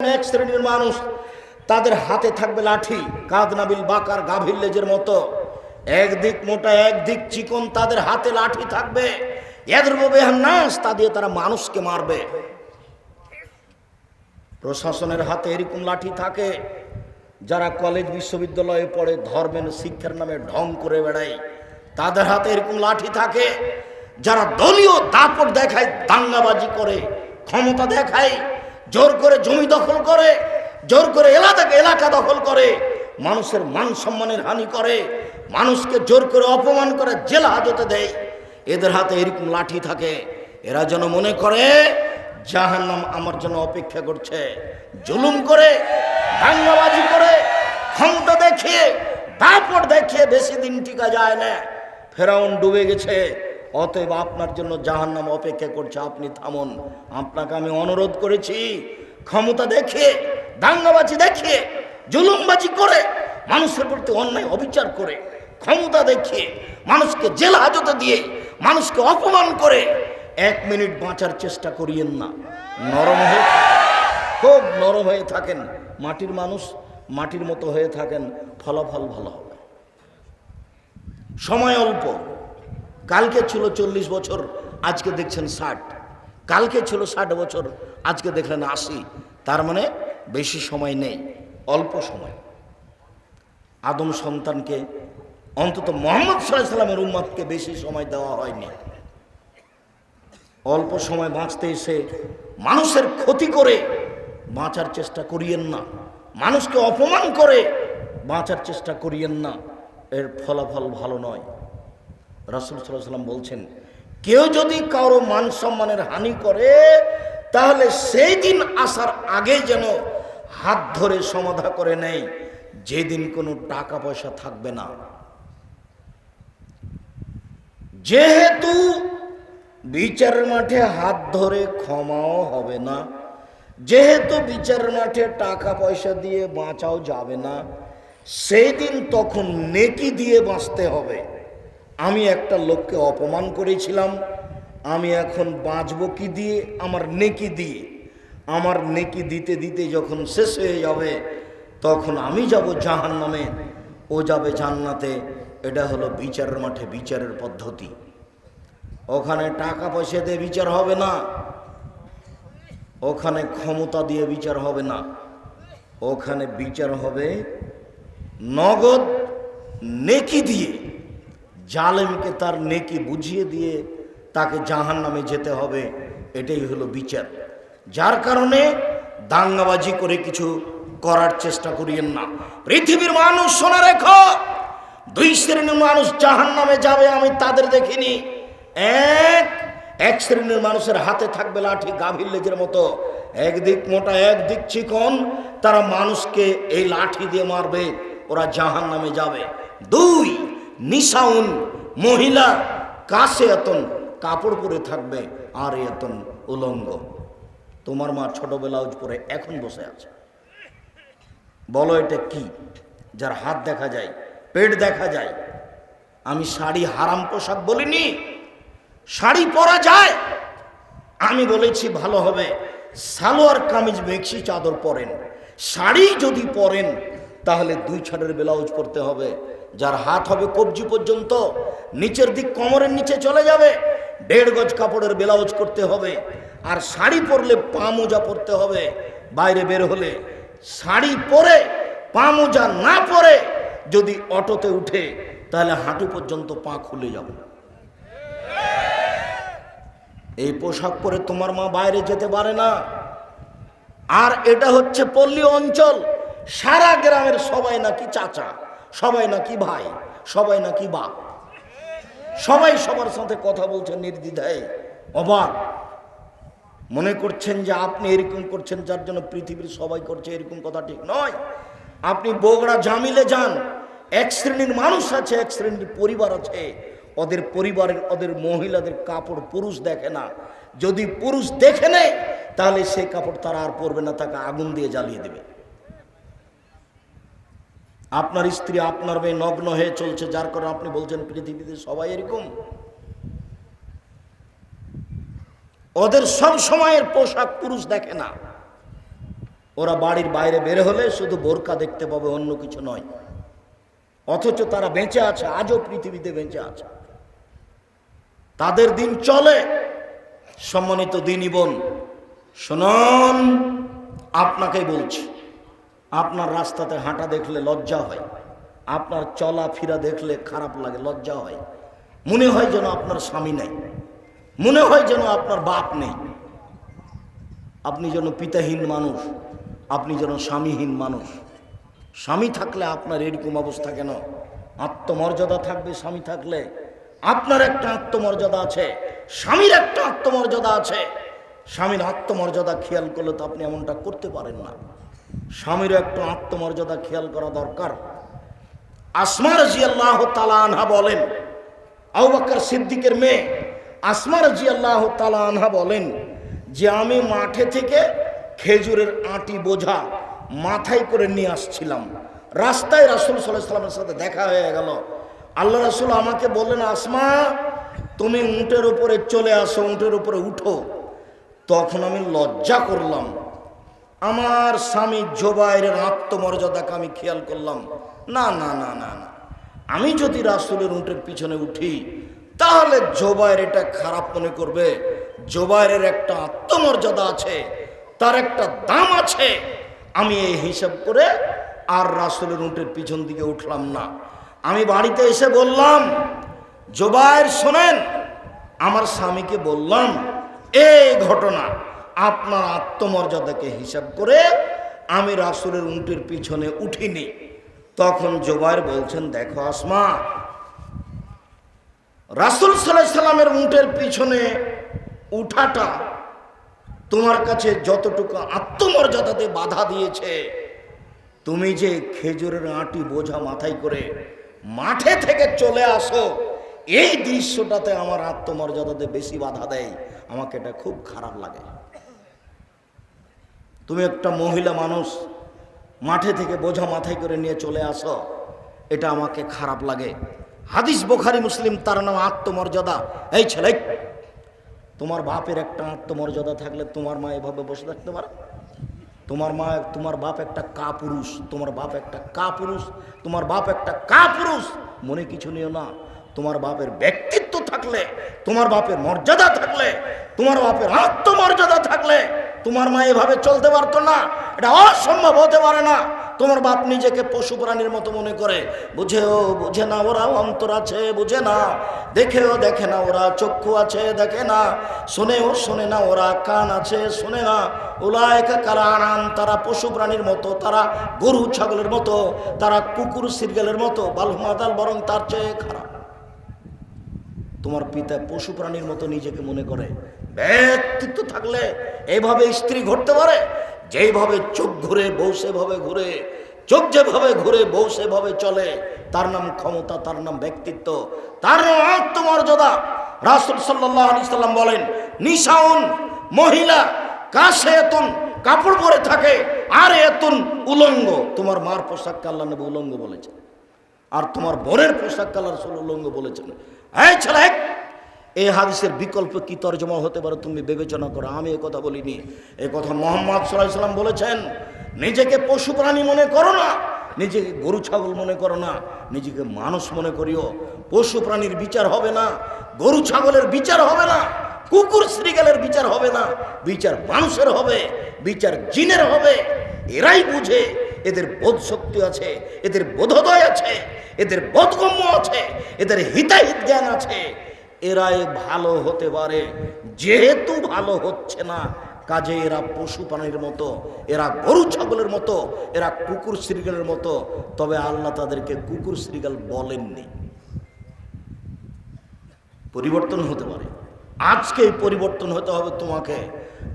এক শ্রেণির মানুষ তাদের হাতে থাকবে লাঠি কাদনাবিল বাকার গাভীর লেজের মতো। একদিক মোটা, একদিক চিকন, তাদের হাতে লাঠি থাকবে। তা দিয়ে তারা মানুষকে মারবে। প্রশাসনের হাতে এরকম লাঠি থাকে, যারা কলেজ বিশ্ববিদ্যালয়ে পড়ে, ধর্মের শিক্ষার নামে ঢং করে বেড়ায়। তাদের হাতে এরকম লাঠি থাকে, যারা দলীয় দাপট দেখায়, দাঙ্গাবাজি করে, ক্ষমতা দেখায়। জোর করে জমি দখল করে, জোর করে এলাকাকে এলাকা দখল করে, মানুষের মান সম্মানের হানি করে, মানুষকে জোর করে অপমান করে, জেলা হাজতে দেয়। এদের হাতে এরকম লাঠি থাকে। এরা যেন মনে করে, জাহান্নাম আমার জন্য অপেক্ষা করছে। জুলুম করে, দাঙ্গাবাজি করে, ক্ষমতা দেখিয়ে, দাপট দেখিয়ে বেশি দিন টিকা যায় না। ফেরাউন ডুবে গেছে। অতএব আপনার জন্য জাহান্নাম অপেক্ষা করছে। আপনি থামুন। আপনাকে আমি অনুরোধ করেছি, ক্ষমতা দেখিয়ে দাঙ্গাবাজি দেখিয়ে জুলুমবাজি করে, মানুষের প্রতি অন্যায় অবিচার করে, ক্ষমতা দেখিয়ে মানুষকে জেল হাজতে দিয়ে, মানুষকে অপমান করে, এক মিনিট বাঁচার চেষ্টা করিয়েন না। নরম হয়ে খুব নরম হয়ে থাকেন। মাটির মানুষ মাটির মতো হয়ে থাকেন। ফলাফল ভালো হবে। সময় অল্প। কালকে ছিল চল্লিশ বছর, আজকে দেখছেন ষাট। কালকে ছিল ষাট বছর, আজকে দেখলেন আশি। তার মানে বেশি সময় নেই, অল্প সময়। আদম সন্তানকে, অন্তত মোহাম্মদ সাল্লামের উম্মাদকে বেশি সময় দেওয়া হয়নি। অল্প সময় বাঁচতে এসে মানুষের ক্ষতি করে বাঁচার চেষ্টা করিয়েন না। মানুষকে অপমান করে বাঁচার চেষ্টা করিয়েন না। এর ফলাফল ভালো নয়। রাসুল সাল্লাহ সাল্লাম বলছেন, কেউ যদি কারও মান সম্মানের হানি করে, তাহলে সেই দিন আসার আগে যেন হাত ধরে সমাধা করে নেয়। যেদিন কোনো টাকা পয়সা থাকবে না। যেহেতু বিচারের মাঠে হাত ধরে ক্ষমাও হবে না, যেহেতু বিচারের মাঠে টাকা পয়সা দিয়ে বাঁচাও যাবে না, সেই দিন তখন নেকি দিয়ে বাঁচতে হবে। আমি একটা লোককে অপমান করেছিলাম, আমি এখন বাঁচব কি দিয়ে? আমার নেকি দিয়ে। আমার নেকি দিতে দিতে যখন শেষ হয়ে যাবে, তখন আমি যাব জাহান নামে ও যাবে জান্নাতে। এটা হলো বিচারের মাঠে বিচারের পদ্ধতি। ওখানে টাকা পয়সা দিয়ে বিচার হবে না। ওখানে ক্ষমতা দিয়ে বিচার হবে না। ওখানে বিচার হবে নগদ নেকি দিয়ে। জালেমকে তার নেকি বুঝিয়ে দিয়ে তাকে জাহান নামে যেতে হবে, এটাই হলো বিচার। যার কারণে দাঙ্গাবাজি করে কিছু করার চেষ্টা করিয়েন না। পৃথিবীর মানুষ শোনা রেখো, দুই শ্রেণির মানুষ জাহান নামে যাবে, আমি তাদের দেখিনি। এক এক শ্রেণির মানুষের হাতে থাকবে লাঠি গাভীর লেজের মতো। একদিক মোটা, একদিক চিকন, তারা মানুষকে এই লাঠি দিয়ে মারবে, ওরা জাহান নামে যাবে। দুই নিশাউন, মহিলা কাছে এতন, কাপড় পরে থাকবে আর এতন উলঙ্গ। তোমার মা ছোট ব্লাউজ পরে এখন বসে আছে। বলো এটা কি? যার হাত দেখা যায়, পেট দেখা যায়। আমি শাড়ি হারাম পোশাক বলিনি, শাড়ি পরা যায়। আমি বলেছি, ভালো হবে। সালোয়ার কামিজ মেক্সি চাদর পরেন। শাড়ি যদি পরেন তাহলে দুই ছাড়ের ব্লাউজ পরতে হবে। যার হাত হবে কবজি পর্যন্ত, নিচের দিক কোমরের নিচে চলে যাবে। দেড় গজ কাপড়ের ব্লাউজ করতে হবে। আর শাড়ি পরলে পা মোজা পরতে হবে। বাইরে বের হলে শাড়ি পরে, পা মোজা না পরে যদি অটোতে উঠে, তাহলে হাঁটু পর্যন্ত পা খুলে যাবে। এই পোশাক পরে তোমার মা বাইরে যেতে পারে না। আর এটা হচ্ছে পল্লী অঞ্চল। সারা গ্রামের সবাই নাকি চাচা, সবাই নাকি ভাই, সবাই নাকি বাপ। সবাই সবার সাথে কথা বলছেন নির্দ্বিধায়, অবাক। মনে করছেন যে আপনি এরকম করছেন, যার জন্য পৃথিবীর সবাই করছে এরকম কথা ঠিক নয়। আপনি বগড়া জামিলে যান, এক শ্রেণির মানুষ আছে, এক শ্রেণির পরিবার আছে। ওদের পরিবারের, ওদের মহিলাদের কাপড় পুরুষ দেখে না। যদি পুরুষ দেখে নেয়, তাহলে সেই কাপড় তারা আর পরবে না, তাকে আগুন দিয়ে জ্বালিয়ে দেবে। আপনার স্ত্রী আপনার মেয়ে নগ্ন হয়ে চলছে, যার কারণে আপনি বলছেন পৃথিবীতে সবাই এরকম। ওদের সব সময়ের পোশাক পুরুষ দেখে না। ওরা বাড়ির বাইরে বের হলে শুধু বোরকা দেখতে পাবে, অন্য কিছু নয়। অথচ তারা বেঁচে আছে, আজও পৃথিবীতে বেঁচে আছে। তাদের দিন চলে। সম্মানিত দিনই বোন, শুনুন, আপনাকেই বলছি। আপনার রাস্তাতে হাঁটা দেখলে লজ্জা হয়। আপনার চলা ফিরা দেখলে খারাপ লাগে, লজ্জা হয়। মনে হয় যেন আপনার স্বামী নেই। মনে হয় যেন আপনার বাপ নেই। আপনি যেন পিতাহীন মানুষ, আপনি যেন স্বামীহীন মানুষ। স্বামী থাকলে আপনার এরকম অবস্থা কেন? আত্মমর্যাদা থাকবে স্বামী থাকলে। আপনার একটা আত্মমর্যাদা আছে, স্বামীর একটা আত্মমর্যাদা আছে। স্বামীর আত্মমর্যাদা খেয়াল করলে তো আপনি এমনটা করতে পারেন না। স্বামীর একটু আত্মমর্যাদা খেয়াল করা দরকার। আসমা রাজি আল্লাহ আনহা বলেন, আবু সিদ্দিকের মেয়ে আসমা রাজি আল্লাহ আনহা বলেন, যে আমি মাঠে থেকে খেজুরের আটি বোঝা মাথায় করে নিয়ে আসছিলাম। রাস্তায় রাসুল সাল্লাহ সাল্লামের সাথে দেখা হয়ে গেল। আল্লাহ রাসুল আমাকে বললেন, আসমা, তুমি উঁটের উপরে চলে আসো, উঁটের উপরে উঠো। তখন আমি লজ্জা করলাম। আমার স্বামী জোবাইরের আত্মমর্যাদাকে আমি খেয়াল করলাম। না না না না না। আমি যদি রাসুলের উঁটের পিছনে উঠি, তাহলে জোবাইর এটা খারাপ মনে করবে। জোবাইরের একটা আত্মমর্যাদা আছে, তার একটা দাম আছে। আমি এই হিসাব করে আর রাসুলের উঁটের পিছন দিকে উঠলাম না। আমি বাড়িতে এসে বললাম, জোবাইর, শোনেন, আমার স্বামীকে বললাম, এই ঘটনা আপনার আত্মমর্যাদাকে হিসাব করে আমি রাসুলের উঁটের পিছনে উঠিনি। তখন জোবাইর বলছেন, দেখো আসমা, রাসুল সাল্লাহ সাল্লামের উঁটের পিছনে উঠাটা তোমার কাছে যতটুকু আত্মমর্যাদাতে বাধা দিয়েছে, তুমি যে খেজুরের আটি বোঝা মাথায় করে মাঠে থেকে চলে আসো, এই দৃশ্যটাতে আমার আত্মমর্যাদাতে বেশি বাধা দেয়। আমাকে এটা খুব খারাপ লাগে। তুমি একটা মহিলা মানুষ, মাঠে থেকে বোঝা মাথায় করে নিয়ে চলে আসো। এটা আমাকে খারাপ লাগে। হাদিস বোখারি মুসলিম, তার নাম আত্মমর্যাদা। এই ছেলে, তোমার বাপের একটা আত্মমর্যাদা থাকলে তোমার মা এভাবে বসে থাকতে পারে? তোমার মা, তোমার বাপ একটা কা পুরুষ তোমার বাপ একটা কা পুরুষ তোমার বাপ একটা কা পুরুষ মনে কিছু নিও না। তোমার বাপের ব্যক্তিত্ব থাকলে, তোমার বাপের মর্যাদা থাকলে, তোমার বাপের আত্মমর্যাদা থাকলে তোমার মা এভাবে চলতে পারতো না, এটা অসম্ভব হতে পারে না। তোমার বাপ নিজেকে পশু প্রাণীর মতো মনে করে, বুঝেও, বুঝে না ওরা অন্তর আছে, বুঝে না। দেখেও দেখে না, ওরা চক্ষু আছে, দেখে না। শোনেও শোনে না, ওরা কান আছে, শোনে না। ওলা একা কারা আনাম তারা পশু প্রাণীর মতো, তারা গরু ছাগলের মতো, তারা কুকুর সিরগেলের মতো বালুমাদাল বরং তার চেয়ে খারাপ। তোমার পিতা পশু প্রাণীর মতো নিজেকে মনে করে ব্যক্তিত্ব থাকলে এইভাবে স্ত্রী ঘটতে পারে? যেইভাবে চোখ ঘুরে, বউ সেভাবে ঘুরে, চোখ যেভাবে ঘুরে, বউ সেভাবে চলে, তার নাম ক্ষমতা, তার নাম ব্যক্তিত্ব, তার নাম আত্মমর্যাদা। রাসুল সাল্লাহ সাল্লাম বলেন, নিশাউন মহিলা কাশে এতন কাপড় পরে থাকে, আর এতন উলঙ্গ। তোমার মার পোশাক আল্লাহ নবী উলঙ্গ বলেছে আর তোমার বোনের পোশাক কালার ষোলো উলঙ্গ বলেছেন। এই ছেলে এই হাদিসের বিকল্প কি তর্জমা হতে পারে তুমি বিবেচনা করো? আমি এ কথা বলিনি। এ কথা মোহাম্মদ সাল্লাম বলেছেন, নিজেকে পশু প্রাণী মনে করো না, নিজেকে গরু, ছাগল মনে করো না, নিজেকে মানুষ মনে করিও। পশু প্রাণীর বিচার হবে না, গরু, ছাগলের বিচার হবে না, কুকুর শ্রীগালের বিচার হবে না, বিচার মানুষের হবে, বিচার জিনের হবে। এরাই বুঝে, এদের বোধ শক্তি আছে, এদের বোধোদয় আছে, এদের বোধগম্য আছে, এদের হিতাহিত জ্ঞান আছে। এরাই ভালো হতে পারে। যেহেতু ভালো হচ্ছে না, কাজে এরা পশু প্রাণীর মতো, এরা গরু ছাগলের মতো, এরা কুকুর শ্রীগালের মতো, তবে আল্লাহ তাদেরকে কুকুর শ্রীগাল বলেননি। পরিবর্তন হতে পারে। আজকেই পরিবর্তন হতে হবে তোমাকে।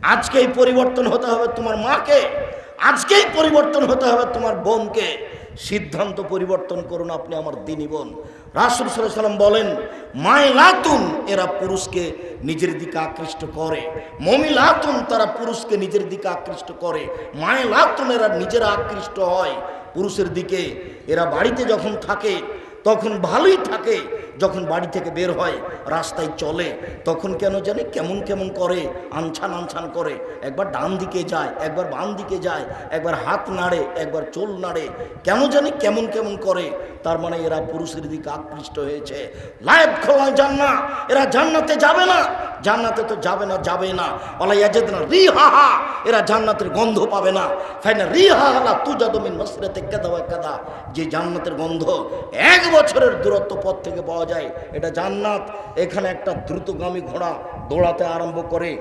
আজকেই পরিবর্তন হতে হবে তোমার মাকে। আজকেই পরিবর্তন হতে হবে তোমার বোনকে। সিদ্ধান্ত পরিবর্তন করুন আপনি আমার দিনী বোন। রাসুল সাল্লাম বলেন মায় লাতুন এরা পুরুষকে নিজের দিকে আকৃষ্ট করে। মমি লাতুন তারা পুরুষকে নিজের দিকে আকৃষ্ট করে। মায় লাতুন এরা নিজেরা আকৃষ্ট হয়। পুরুষের দিকে এরা বাড়িতে যখন থাকে, তখন ভালোই থাকে। যখন বাড়ি থেকে বের হয়, রাস্তায় চলে, তখন কেন জানে কেমন কেমন করে, আনছান আনছান করে। একবার ডান দিকে যায়, একবার বাম দিকে যায়, একবার হাত নাড়ে, একবার চোল নাড়ে, কেন জানে কেমন কেমন করে। তার মানে এরা পুরুষের দিকে আকৃষ্ট হয়েছে। লাইভ খোলা জান্না এরা জান্নাতে যাবে না। জান্নাতে তো যাবে না যাবে না। ওলা ইয়াজেদ না রি হা এরা জান্নাতের গন্ধ পাবে না। ফাইনা রি হা হালা তু যাদমিন মসরেতে কাদা ওয়া কাদা, যে জান্নাতের গন্ধ এক বছরের দূরত্ব পথ থেকে পাওয়া যায়। এটা জান্নাত। এখানে একটা দ্রুতগামী ঘোড়া দৌড়াতে আরম্ভ করে।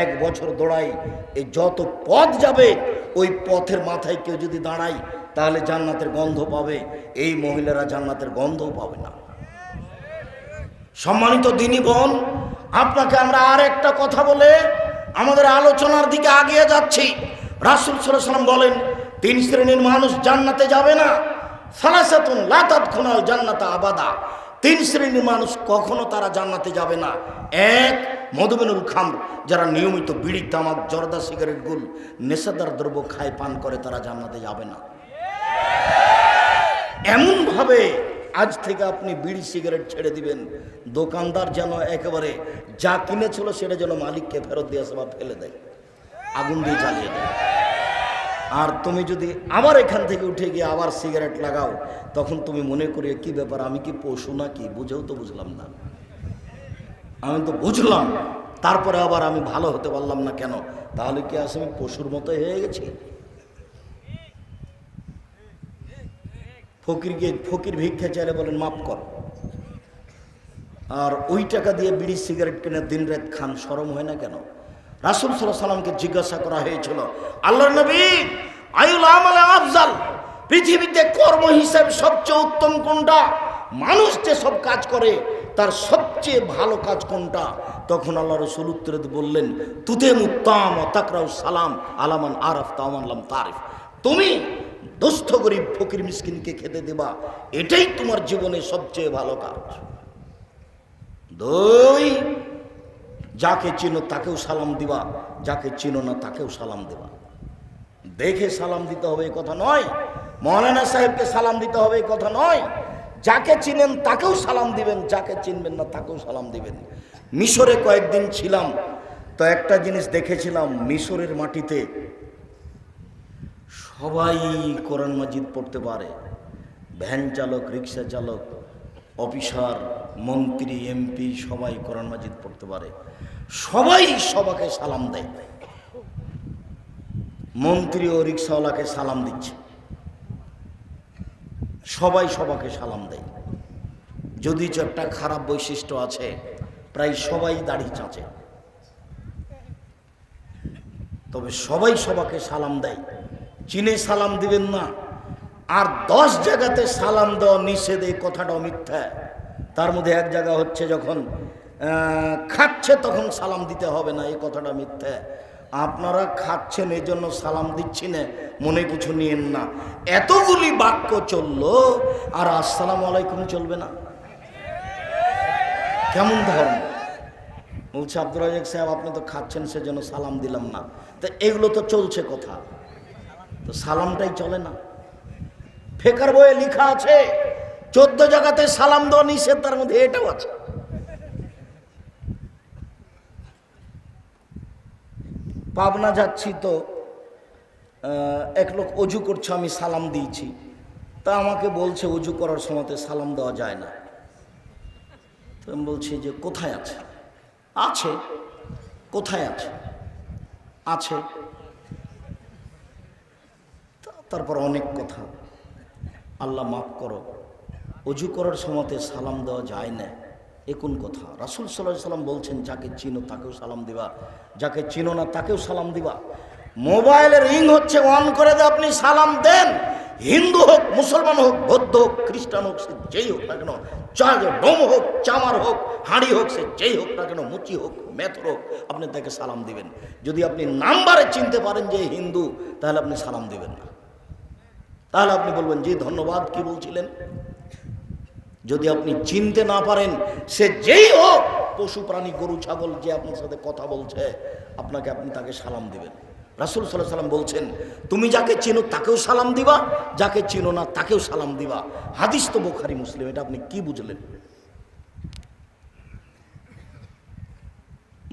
এক বছর দৌড়াই এই যত পথ যাবে, ওই পথের মাথায় কেউ যদি দাঁড়ায়, তাহলে জান্নাতের গন্ধ পাবে। এই মহিলারা জান্নাতের গন্ধও পাবে না। সম্মানিত দিনী বোন, আপনাকে আমরা আর একটা কথা বলে আমাদের আলোচনার দিকে আগিয়ে যাচ্ছি। রাসুল সাল্লাম বলেন, তিন শ্রেণির মানুষ জান্নাতে যাবে না। সালাসাতুন লাতাত খুনাল জান্নাতা আবাদা। তিন শ্রেণির মানুষ কখনো তারা জান্নাতে যাবে না। এক মধুমেনুল খাম যারা নিয়মিত বিড়ি, তামাক, জর্দা, সিগারেট গুল নেশাদার দ্রব্য খায়, পান করে, তারা জান্নাতে যাবে না। এমনভাবে আজ থেকে আপনি বিড়ি, সিগারেট ছেড়ে দিবেন। দোকানদার যেন একেবারে যা কিনেছিল, সেটা যেন মালিককে ফেরত দিয়ে আসে বা ফেলে দেয়। আগুন দিয়ে জ্বালিয়ে দেয়। আর তুমি যদি আবার এখান থেকে উঠে গিয়ে আবার সিগারেট লাগাও, তখন তুমি মনে করি কি ব্যাপার, আমি কি পশু নাকি? বুঝেও তো বুঝলাম না। আমি তো বুঝলাম, তারপরে আবার আমি ভালো হতে পারলাম না কেন? তাহলে কি আজ আমি পশুর মতো হয়ে গেছি? ফকিরকে, ফকির ভিক্ষা চাইলে বলেন, মাফ কর। আর ওই টাকা দিয়ে বিড়ি, সিগারেট কিনে দিন রাত খান, সরম হয় না কেন? রাসুল সাল্লামকে জিজ্ঞাসা করা হয়েছিল আল্লাহ নবী আয়ুল আমলে আফজাল, পৃথিবীতে কর্ম হিসাবে সবচেয়ে উত্তম কোনটা? মানুষ যে সব কাজ করে, তার সবচেয়ে ভালো কাজ কোনটা? তখন আল্লাহ রসুল উত্তরে বললেন তুতে মুত্তাম তাকরাউ সালাম আলামান আরফ তামানলাম তারিফ। তুমি দুস্থ, গরিব, ফকির, মিসকিনকে খেতে দেবা, এটাই তোমার জীবনে সবচেয়ে ভালো কাজ। দুই যাকে চিনো তাকেও সালাম দিবা, যাকে চিনো না তাকেও সালাম দেবা। দেখে সালাম দিতে হবে এই কথা নয়, মৌলানা সাহেবকে সালাম দিতে হবে এই কথা নয়, যাকে চিনেন তাকেও সালাম দিবেন, যাকে চিনবেন না তাকেও সালাম দিবেন। মিশরে কয়েকদিন ছিলাম, তো একটা জিনিস দেখেছিলাম, মিশরের মাটিতে সবাই কোরআন মাজিদ পড়তে পারে। ভ্যান চালক, রিক্সা চালক, অফিসার, মন্ত্রী, এমপি সবাই কোরআন মাজিদ পড়তে পারে। সবাই সবাকে সালাম দেয়। মন্ত্রী ও রিক্সাওয়ালাকে সালাম দিচ্ছে। সবাই সবাকে সালাম দেয়। যদি একটা খারাপ বৈশিষ্ট্য আছে, প্রায় সবাই দাড়ি চাঁচে। তবে সবাই সবাকে সালাম দেয়। চীনে সালাম দিবেন না। আর দশ জায়গাতে সালাম দেওয়া নিষেধ, এই কথাটাও মিথ্যা। তার মধ্যে এক জায়গা হচ্ছে যখন খাচ্ছে তখন সালাম দিতে হবে না, এই কথাটা মিথ্যা। আপনারা খাচ্ছেন, এই জন্য সালাম দিচ্ছি না, মনে কিছু নিয়েন না। এতগুলি বাক্য চলল, আর আসসালামু আলাইকুম চলবে না। কেমন ধর্ম? বলছে আব্দুল রাজাক সাহেব, আপনি তো খাচ্ছেন, সেজন্য সালাম দিলাম না। তো এগুলো তো চলছে কথা? তো সালামটাই চলে না। ফেকার বইয়ে লিখা আছে, চোদ্দ জায়গাতে সালাম দেওয়া নিষেধ, তার মধ্যে এটাও আছে। পাবনা যাচ্ছি তো এক লোক অজু করছে, আমি সালাম দিয়েছি। তা আমাকে বলছে, অজু করার সময়তে সালাম দেওয়া যায় না। তো আমি বলছি যে, কোথায় আছে? আছে। কোথায় আছে? আছে। তারপর অনেক কথা। আল্লাহ মাফ করো। অজু করার সময়তে সালাম দেওয়া যায় না। এ কোন কথা। রাসুল সাল্লাহ সাল্লাম বলছেন, যাকে চিনো তাকেও সালাম দিবা, যাকে চিনো না তাকেও সালাম দিবা। মোবাইলের রিং হচ্ছে অন করে দিয়ে আপনি সালাম দেন। হিন্দু হোক, মুসলমান হোক, বৌদ্ধ হোক, খ্রিস্টান হোক, সে যেই হোক না কেন ডোম হোক, চামার হোক, হাঁড়ি হোক, সে যেই হোক না কেন, মুচি হোক, মেথর হোক, আপনি তাকে সালাম দিবেন। যদি আপনি নাম্বারে চিনতে পারেন যে হিন্দু, তাহলে আপনি সালাম দিবেন না। তাহলে আপনি বলবেন, জি, ধন্যবাদ। কি বলছিলেন? যদি আপনি চিনতে না পারেন, সে যেই হোক, পশু, প্রাণী, গরু, ছাগল, যে আপনার সাথে কথা বলছে, আপনাকে আপনি তাকে সালাম দিবেন। রাসুল সাল্লাহ সাল্লাম বলছেন, তুমি যাকে চিনো তাকেও সালাম দিবা, যাকে চিনো না তাকেও সালাম দিবা। হাদিস তো বোখারি, মুসলিম, এটা আপনি কি বুঝলেন?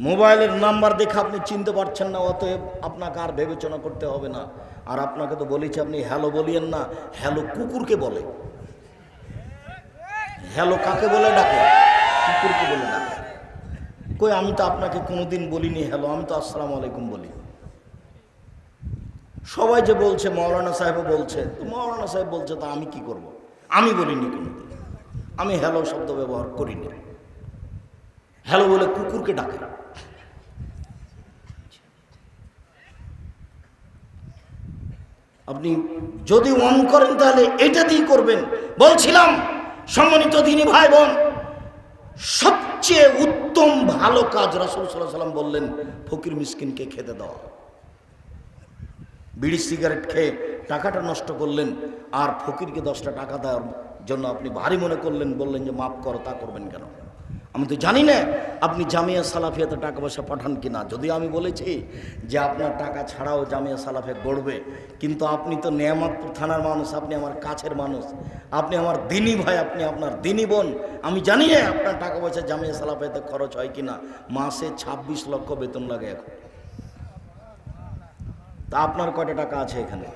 মোবাইলের নাম্বার দেখে আপনি চিনতে পারছেন না, অতএব আপনাকে আর বিবেচনা করতে হবে না। আর আপনাকে তো বলেছি, আপনি হ্যালো বলিয়েন না, হ্যালো কুকুরকে বলে। হ্যালো কাকে বলে ডাকে? কুকুরকে বলে ডাকে। কই, আমি তো আপনাকে কোনোদিন বলিনি হ্যালো, আমি তো আসসালামু আলাইকুম বলি। সবাই যে বলছে মৌলানা সাহেবও বলছে, তো মৌলানা সাহেব বলছে, তা আমি কি করব। আমি বলিনি কোনোদিন। আমি হ্যালো শব্দ ব্যবহার করিনি। হ্যালো বলে কুকুরকে ডাকে। আপনি যদি অন করেন তাহলে এটা দিয়ে করবেন। বলছিলাম সম্মানিত দিনী ভাই বোন সবচেয়ে উত্তম ভালো কাজ রাসুল সাল্লাম বললেন, ফকির মিসকিনকে খেতে দেওয়া বিড়ি, সিগারেট খেয়ে টাকাটা নষ্ট করলেন, আর ফকিরকে দশটা টাকা দেওয়ার জন্য আপনি ভারী মনে করলেন, বললেন যে, মাফ করো, তা করবেন কেন? আমি তো জানি না আপনি জামিয়া সালাফিয়াতে টাকা পয়সা পাঠান কি না যদিও আমি বলেছি যে আপনার টাকা ছাড়াও জামিয়া সালাফে গড়বে, কিন্তু আপনি তো নেয়ামতপুর থানার মানুষ, আপনি আমার কাছের মানুষ, আপনি আমার দিনী ভাই, আপনি আপনার দিনী বোন, আমি জানি না আপনার টাকা পয়সা জামিয়া সালাফিয়াতে খরচ হয় কিনা। মাসে ২৬ লক্ষ বেতন লাগে এখন। তা আপনার কটা টাকা আছে এখানে?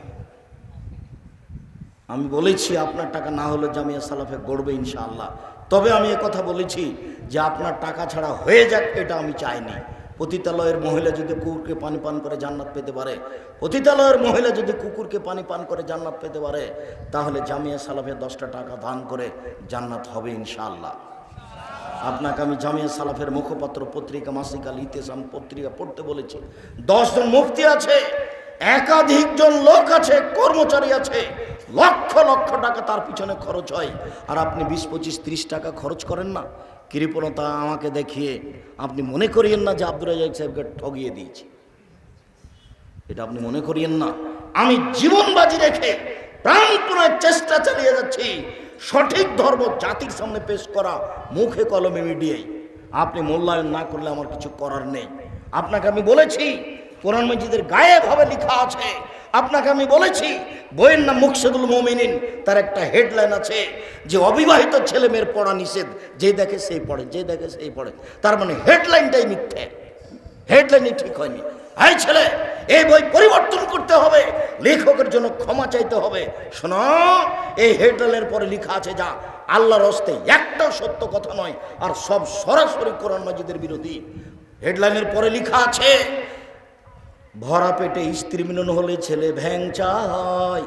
আমি বলেছি আপনার টাকা না হলে জামিয়া সালাফে গড়বে ইনশাআল্লাহ। তবে আমি কথা বলেছি যে আপনার টাকা ছাড়া হয়ে যাক এটা আমি চাইনি। পতিতালয়ের মহিলা যদি কুকুরকে পানি পান করে জান্নাত পেতে পারে, পতিতালয়ের মহিলা যদি কুকুরকে পানি পান করে জান্নাত পেতে পারে, তাহলে জামিয়া সালাফে দশটা টাকা দান করে জান্নাত হবে ইনশাআল্লাহ। আপনাকে আমি জামিয়া সালাফের মুখপাত্র পত্রিকা মাসিকাল ইতেসাম পত্রিকা পড়তে বলেছি। দশজন মুফতি আছে একাধিক জন লোক আছে, কর্মচারী আছে। লক্ষ লক্ষ টাকা তার পিছনে খরচ হয়। আর আপনি বিশ, পঁচিশ, ত্রিশ টাকা খরচ করেন না। কৃপণতা আমাকে দেখিয়ে আপনি মনে করিয়েন না যে আব্দুল রাজাক সাহেবকে ঠগিয়ে দিয়েছি। এটা আপনি মনে করিয়েন না। আমি জীবন বাজি রেখে প্রাণপণের চেষ্টা চালিয়ে যাচ্ছি। সঠিক ধর্ম জাতির সামনে পেশ করা মুখে কলমে মিডিয়ায়। আপনি মূল্যায়ন না করলে আমার কিছু করার নেই। আপনাকে আমি বলেছি, কোরআন মসজিদের গায়ে ভাবে লেখা আছে। আপনাকে আমি বলেছি, বইয়ের নাম মুকসেদুল মোমিনিন, তার একটা হেডলাইন আছে যে অবিবাহিত ছেলে মেয়ের পড়া নিষেধ, যে দেখে সেই পড়ে, যে দেখে সেই পড়ে। তার মানে হেডলাইনটাই মিথ্যে। হেডলাইনই ঠিক হয়নি। হাই ছেলে, এই বই পরিবর্তন করতে হবে, লেখকের জন্য ক্ষমা চাইতে হবে। শোনো, এই হেডলাইনের পরে লেখা আছে যা, আল্লাহর হস্তে একটাও সত্য কথা নয়, আর সব সরাসরি কোরআন মাজিদের বিরোধী। হেডলাইনের পরে লেখা আছে ভরা পেটে স্ত্রী মিলন হলে ছেলে ভ্যাংচা হয়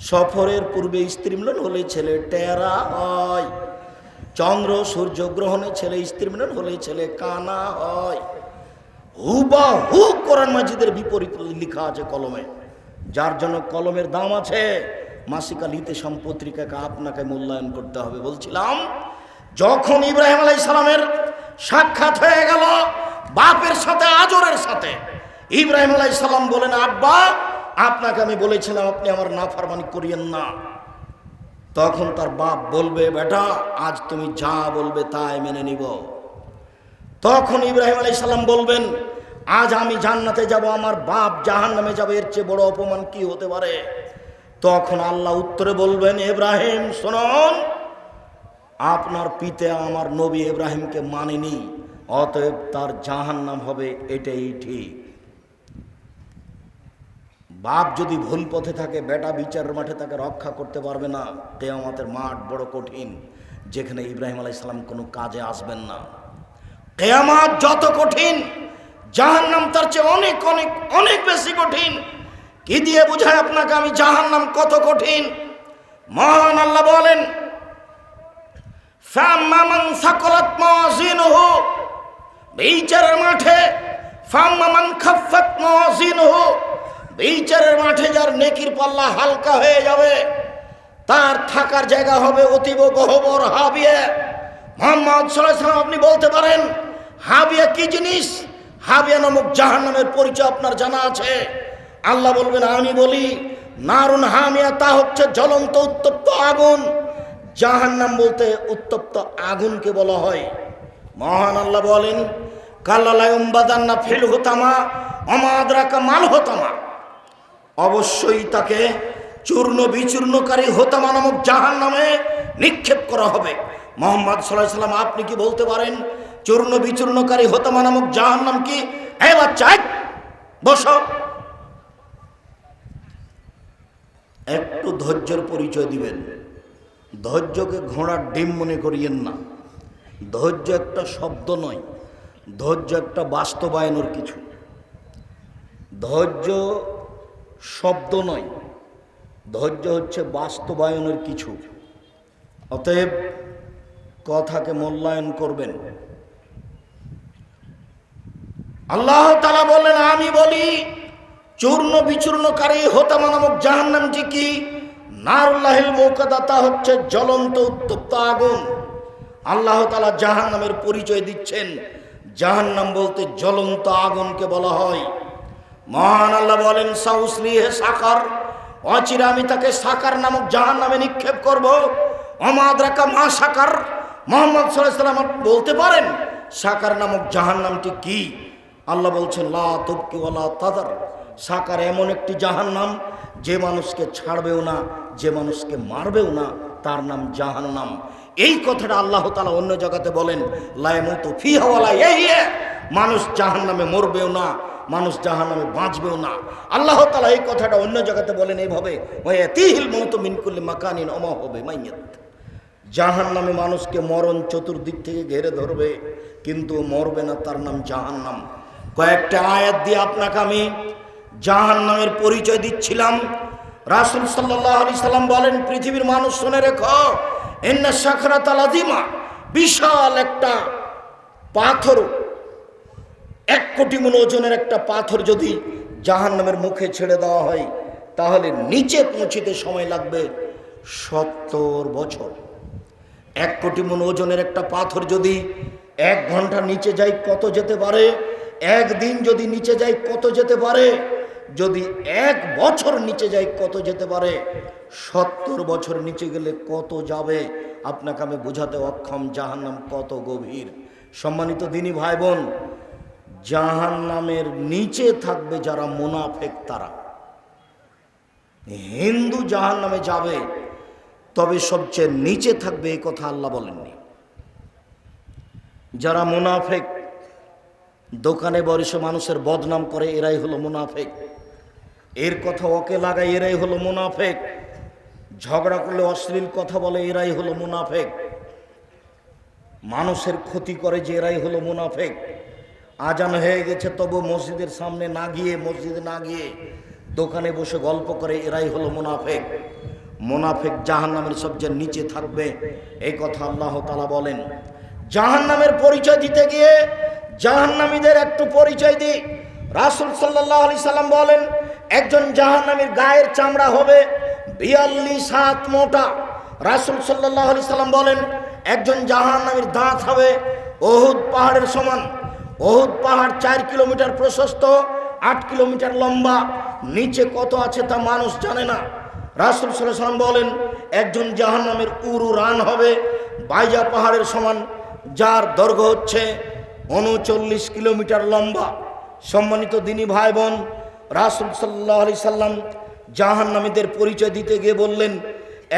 সফরের পূর্বে স্ত্রী মিলন হলে ছেলে টেরা হয়। চন্দ্র সূর্য গ্রহণে ছেলে স্ত্রী মিলন হলে ছেলে কানা হয়। হুবা হু কোরআন মাজিদের বিপরীত লেখা আছে কলমে। যার জন্য কলমের দাম আছে। মাসিকা লিতে সম্পত্রিকাকে আপনাকে মূল্যায়ন করতে হবে। বলছিলাম, যখন ইব্রাহিম আলাই সালামের সাক্ষাৎ হয়ে গেল, বাপের সাথে আজরের সাথে। ইব্রাহিম আলাই সালাম বলেন, আব্বা, আপনাকে আমি বলেছিলাম, আপনি আমার নাফারমানি করিয়েন না। তখন তার বাপ বলবে, বেটা, আজ তুমি যা বলবে তাই মেনে নিব। তখন ইব্রাহিম আলাই সাল্লাম বলবেন, আজ আমি জান্নাতে যাব, আমার বাপ জাহান নামে যাবে, এর চেয়ে বড় অপমান কি হতে পারে? তখন আল্লাহ উত্তরে বলবেন, ইব্রাহিম, শুনুন, আপনার পিতে আমার নবী ইব্রাহিমকে মানেনি, অতএব তার জাহান নাম হবে এটাই ঠিক। বাপ যদি ভুল পথে থাকে, বেটা বিচারের মাঠে তাকে রক্ষা করতে পারবে না। কেয়ামতের মাঠ বড় কঠিন, যেখানে ইব্রাহিম আলাই সালাম কোনো কাজে আসবেন না। কেয়ামাত যত কঠিন জাহান নাম তার চেয়ে অনেক অনেক অনেক বেশি কঠিন। কি দিয়ে বুঝায় আপনাকে আমি? জাহান নাম কত কঠিন? মহান আল্লাহ বলেন বিচারের মাঠে ফাম্মামান খাফফাত মাওয়াজিনুহু। বিচারের মাঠে যার নেকির পাল্লা হালকা হয়ে যাবে, তার থাকার জায়গা হবে অতীব গহবর হাবিয়ে। মোহাম্মদ সাল্লাম আপনি বলতে পারেন, হাবিয়া কি জিনিস? হাবিয়া নামক জাহান নামের পরিচয় আপনার জানা আছে। আল্লাহ বলবেন, আমি বলি, নারুন হামিয়া, তা হচ্ছে জ্বলন্ত উত্তপ্ত আগুন। জাহান্নাম বলতে উত্তপ্ত আগুনকে বলা হয়। মহান আল্লাহ বলেন কাল্লালায়ুম্বাদান্না ফিল হতামা অমাদ্রাকা মাল হতামা অবশ্যই তাকে চূর্ণ বিচূর্ণকারী হোতামা নামক জাহান নামে নিক্ষেপ করা হবে। মোহাম্মদ সাল্লাম, আপনি কি বলতে পারেন, চূর্ণ বিচূর্ণকারী হতমা নামক জাহান নাম কি? বাচ্চা বসো। একটু ধৈর্যের পরিচয় দিবেন। ধৈর্যকে ঘোড়ার ডিম মনে করিয়েন না। ধৈর্য একটা শব্দ নয়, ধৈর্য একটা বাস্তবায়নের কিছু। ধৈর্য শব্দ নয়, ধৈর্য হচ্ছে বাস্তবায়নের কিছু। অতএব কথাকে মূল্যায়ন করবেন। আল্লাহ তালা বলেন আমি বলি, চূর্ণ বিচূর্ণকারী হোতামা নামক জাহান নামটি কি? নারুল্লাহিল মৌকাদাতা হচ্ছে জ্বলন্ত উত্তপ্ত আগুন। আল্লাহ তালা জাহান নামের পরিচয় দিচ্ছেন। জাহান নাম বলতে জ্বলন্ত আগুনকে বলা হয়। মহান আল্লাহ বলেন সাকার অচিরা আমি তাকে সাকার নামক জাহান নামে নিক্ষেপ করব। রাকা মা সাকার। মোহাম্মদ সাল্লাম বলতে পারেন, সাকার নামক জাহান নামটি কি? আল্লাহ বলছেন, লা তাদার। সাকার এমন একটি জাহান নাম যে মানুষকে ছাড়বেও না, যে মানুষকে মারবেও না, তার নাম জাহান নাম এই কথাটা আল্লাহ তালা অন্য জায়গাতে বলেন, লায়মতো ফি হওয়ালা এই। মানুষ জাহান নামে মরবেও না মানুষ জাহান নামে বাঁচবেও না। আল্লাহ তালা এই কথাটা অন্য জায়গাতে বলেন এইভাবে তিহিল মতো মিনকুল্লি মাকানিন অমা হবে মাইয়াত জাহান নামে মানুষকে মরণ চতুর্দিক থেকে ঘেরে ধরবে, কিন্তু মরবে না তার নাম জাহান নাম কয়েকটা আয়াত দিয়ে আপনাকে আমি জাহান নামের পরিচয় দিচ্ছিলাম। রাসুল সাল্লাহ আলি সাল্লাম বলেন, পৃথিবীর মানুষ শুনে রেখো এন্না সাখরাত আলাদিমা বিশাল একটা পাথর এক কোটি মন ওজনের একটা পাথর যদি জাহান নামের মুখে ছেড়ে দেওয়া হয়, তাহলে নিচে পৌঁছিতে সময় লাগবে সত্তর বছর। এক কোটি মন ওজনের একটা পাথর যদি এক ঘণ্টা নিচে যায় কত যেতে পারে? একদিন যদি নিচে যায় কত যেতে পারে? যদি এক বছর নিচে যায় কত যেতে পারে? সত্তর বছর নিচে গেলে কত যাবে? আপনাকে আমি বোঝাতে অক্ষম জাহান্নাম কত গভীর। সম্মানিত দিনী ভাই বোন জাহান নামের নিচে থাকবে যারা মোনাফেক তারা। হিন্দু জাহান নামে যাবে, তবে সবচেয়ে নিচে থাকবে এই কথা আল্লাহ বলেননি। যারা মুনাফেক, দোকানে বরিশে মানুষের বদনাম করে, এরাই হলো মুনাফেক। এর কথা ওকে লাগায়, এরাই হলো মুনাফেক। ঝগড়া করলে অশ্লীল কথা বলে, এরাই হলো মুনাফেক। মানুষের ক্ষতি করে যে এরাই হলো মুনাফেক। আজান হয়ে গেছে, তবু মসজিদের সামনে না গিয়ে, মসজিদে না গিয়ে দোকানে বসে গল্প করে, এরাই হলো মুনাফেক। মোনাফেক জাহান নামের সবচেয়ে নিচে থাকবে। এই কথা আল্লাহ তালা বলেন। জাহান নামের পরিচয় দিতে গিয়ে জাহান্নামীদের একটু পরিচয় দিই। রাসুল সাল্লাহ আলি সাল্লাম বলেন, একজন জাহান্নামীর গায়ের চামড়া হবে বিয়াল্লিশ হাত মোটা। রাসুল সাল্লাহ আলি সাল্লাম বলেন, একজন জাহান্নামীর দাঁত হবে ওহুদ পাহাড়ের সমান। ওহুদ পাহাড় চার কিলোমিটার প্রশস্ত, আট কিলোমিটার লম্বা, নিচে কত আছে তা মানুষ জানে না। রাসুল সাল্লাম বলেন, একজন জাহান্নামের উরু রান হবে, বাইজা পাহাড়ের সমান, যার দৈর্ঘ্য হচ্ছে উনচল্লিশ কিলোমিটার লম্বা। সম্মানিত দিনী ভাই বোন রাসুল সাল্লাহ আলি সাল্লাম জাহান্নামীদের পরিচয় দিতে গিয়ে বললেন,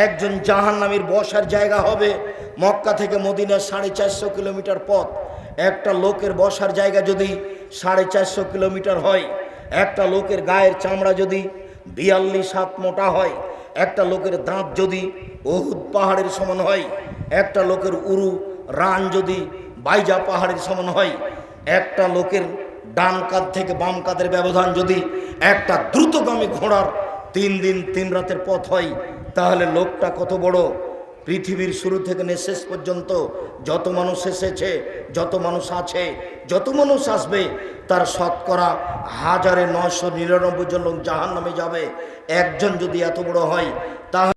একজন জাহান্নামীর বসার জায়গা হবে মক্কা থেকে মদিনার সাড়ে চারশো কিলোমিটার পথ। একটা লোকের বসার জায়গা যদি সাড়ে চারশো কিলোমিটার হয়, একটা লোকের গায়ের চামড়া যদি বিয়াল্লিশ হাত মোটা হয়, একটা লোকের দাঁত যদি অহুদ পাহাড়ের সমান হয়, একটা লোকের উরু রান যদি বাইজা পাহাড়ের সমান হয়, একটা লোকের ডান কাঁধ থেকে বাম কাঁধের ব্যবধান যদি একটা দ্রুতগামী ঘোড়ার তিন দিন তিন রাতের পথ হয়, তাহলে লোকটা কত বড়? পৃথিবীর শুরু থেকে নিয়ে শেষ পর্যন্ত যত মানুষ এসেছে, যত মানুষ আছে, যত মানুষ আসবে, তার শতকরা হাজারে নশো নিরানব্বই জন লোক জাহান নামে যাবে। একজন যদি এত বড় হয়, তাহলে